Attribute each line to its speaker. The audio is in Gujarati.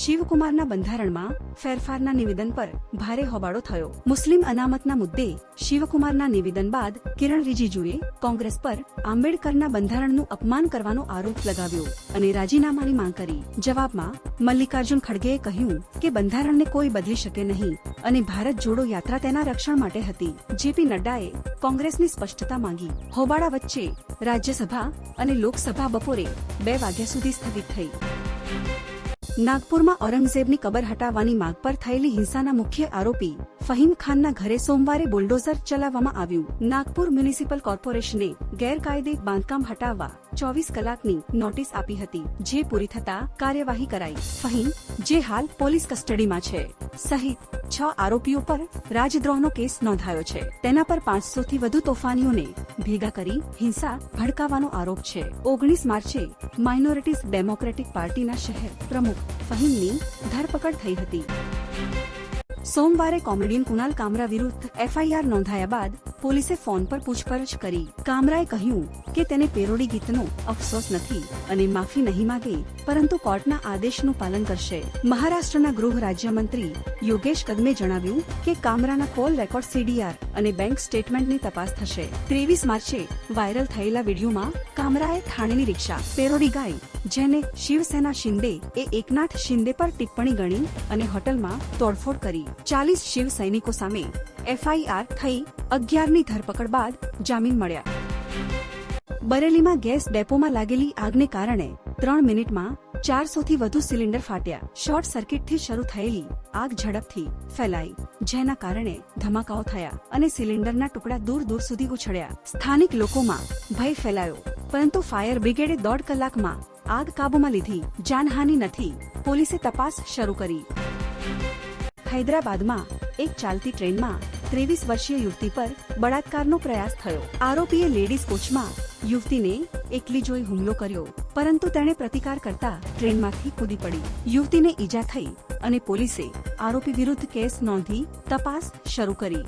Speaker 1: શિવકુમારના બંધારણમાં ફેરફારના નિવેદન પર ભારે હોબાળો થયો. મુસ્લિમ અનામતના મુદ્દે શિવકુમારના નિવેદન બાદ કિરણ રિજિજુએ કોંગ્રેસ પર આંબેડકરના બંધારણનું અપમાન કરવાનો આરોપ લગાવ્યો અને રાજીનામાની માંગ કરી. જવાબમાં, મલ્લિકાર્જુન ખડગેએ કહ્યું કે બંધારણને કોઈ બદલી શકે નહીં અને ભારત જોડો યાત્રા તેના રક્ષણ માટે હતી. જેપી નડ્ડાએ કોંગ્રેસની સ્પષ્ટતા માંગી. હોબાળા વચ્ચે રાજ્યસભા અને લોકસભા બપોરે બે વાગ્યા સુધી સ્થગિત થઈ. નાગપુરમાં ઔરંગઝેબની કબર હટાવવાની માગ પર થયેલી હિંસાના મુખ્ય આરોપી ફહીમ ખાનના ઘરે સોમવારે બુલડોઝર ચલાવવામાં આવ્યું. નાગપુર મ્યુનિસિપલ કોર્પોરેશને ગેરકાયદે બાંધકામ હટાવવા ચોવીસ કલાકની નોટિસ આપી હતી, જે પૂરી થતા કાર્યવાહી કરાઈ. ફહીમ, જે હાલ પોલીસ કસ્ટડીમાં છે, સહિત છ આરોપીઓ પર રાજદ્રોહનો કેસ નોંધાયો છે. તેના પર પાંચસો થી વધુ તોફાનીઓને ભેગા કરી હિંસા ભડકાવવાનો આરોપ છે. ઓગણીસ માર્ચે માઇનોરિટીઝ ડેમોક્રેટિક પાર્ટીના શહેર પ્રમુખ ફહીમની ધરપકડ થઈ હતી. સોમવારે કોમેડિયન કુનાલ કામરા વિરુદ્ધ એફઆઈઆર નોંધાયા બાદ પોલીસે ફોન પર પૂછપરછ કરી. કામરાએ કહ્યું કે તેને પેરોડી ગીતનો અફસોસ નથી અને માફી નહીં માગે, પરંતુ કોર્ટના આદેશનું પાલન કરશે. મહારાષ્ટ્રના ગૃહ રાજ્યમંત્રી યોગેશ કદમે જણાવ્યું કે કામરાના કોલ રેકોર્ડ સીડીઆર અને બેંક સ્ટેટમેન્ટની તપાસ થશે. ત્રેવીસ માર્ચે વાયરલ થયેલા વિડીયોમાં કામરાએ થાણેની રિક્ષા પેરોડી ગાઈ જેને શિવસેના શિંદે એ એકનાથ શિંદે પર ટિપ્પણી ગણી અને હોટલમાં તોડફોડ કરી. ચાલીસ શિવ સૈનિકો સામે એફઆઈઆર થઈ અગિયારની ધરપકડ બાદ જામીન મળ્યા. બરેલીમાં ગેસ ડેપોમાં લાગેલી આગને કારણે ત્રણ મિનિટમાં ચારસોથી વધુ સિલિન્ડર ફાટ્યા. શોર્ટ સર્કિટથી શરૂ થયેલી આગ ઝડપથી ફેલાઈ, જેના કારણે ધમાકાઓ થયા અને સિલિન્ડરના ટુકડા દૂર દૂર સુધી ઉછળ્યા. સ્થાનિક લોકોમાં ભય ફેલાયો, પરંતુ ફાયર બ્રિગેડે દોઢ કલાકમાં આગ કાબૂમાં લીધી, જાનહાનિ નથી. પોલીસે તપાસ શરૂ કરી. હૈદરાબાદમાં એક ચાલતી ટ્રેનમાં ત્રેવીસ વર્ષીય યુવતી પર બળાત્કારનો પ્રયાસ થયો. આરોપીએ લેડીઝ કોચમાં યુવતીને એકલી જોઈ હુમલો કર્યો, પરંતુ તેણે પ્રતિકાર કરતા ટ્રેનમાંથી કૂદી પડી. યુવતીને ઈજા થઈ અને પોલીસે આરોપી વિરુદ્ધ કેસ નોંધી તપાસ શરૂ કરી.